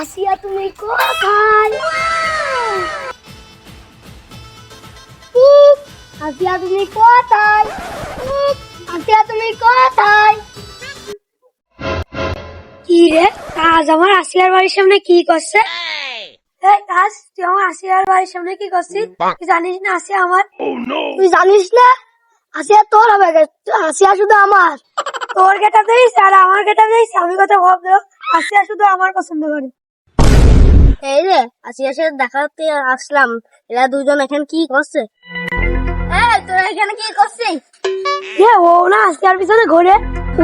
আসিয়া তুমি কোথায়? আসিয়া তুমি কোথায়? আসিয়া তুমি কোথায়? কি রে কাজ আমার আসিয়ার বাড়ির সামনে কি করছে? এই কাজ তুই আমার আসিয়ার বাড়ির সামনে কি করছিস? তুই জানিস না আসিয়া আমার? তুই জানিস না? আসিয়া তোর হবে। আসিয়া শুধু আমার। তোর গেটা দিস আর আমার গেটা দিস আমি কথা ভাবলো আসিয়া শুধু আমার পছন্দ করে। এই রে আসিয়ার সাথে দেখা করতে আসলাম। এরা দুজন এখানে কি করছে? হ্যাঁ তোরা এখানে কি করছিস? এ ও না আসিয়ার পিছনে ঘুরে।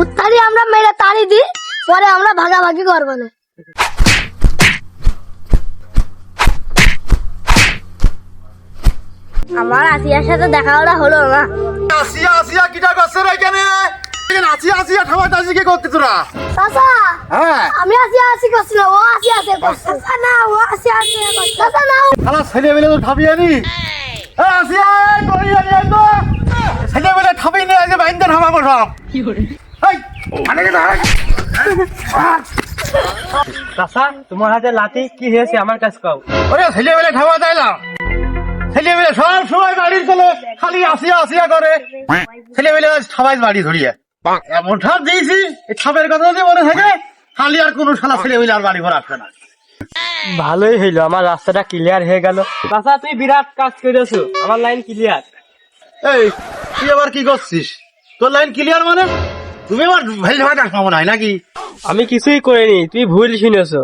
উত্তারি আমরা মেরে তাড়ি দিই পরে আমরা ভাগাভাগি করব না। আমার আসিয়ার সাথে দেখা হলো না। আসিয়া আসিয়া কিটা করছে? আসিয়া ঠামাই তাজি কি করতে তোরা? চাচা হ্যাঁ। আমি আসিয়া আসি করছিল ও আসিয়া আসি চাচা না ও আসি চাচা না খালা ছেলে বেলে তো ঠাবি আনি এ আসিয়া এই করি আনি তো। ছেলে বেলে ঠাবি নিয়ে বাইন্দে ঠামা কি করে এই মানে কি দাঁড়াই চাচা তোমার হাতে লাঠি কি হয়েছে আমার কাছে কাও। ওরে ছেলে বেলে ঠামা দিলাম ছেলে বেলে সব সময় বাড়ির চলে খালি আসিয়া আসিয়া করে। ছেলে বেলে সবাই বাড়ি ধরিয়ে। এমন ঠাপ দিয়েছি এই ঠাপের কথা যদি মনে থাকে খালি আর কোনো শালা ছেলে বেলে আর বাড়ি ঘর আসবে না। ভালোই হইল আমার রাস্তাটা ক্লিয়ার হয়ে গেল। চাচা তুই বিরাট কাজ করেছ আমার লাইন ক্লিয়ার এই তুই আবার কি করছিস? তোর লাইন ক্লিয়ার মানে? তুমি আবার ভাই ভাটা মনে হয় নাকি? আমি কিছুই করিনি তুই ভুল শুনেছো।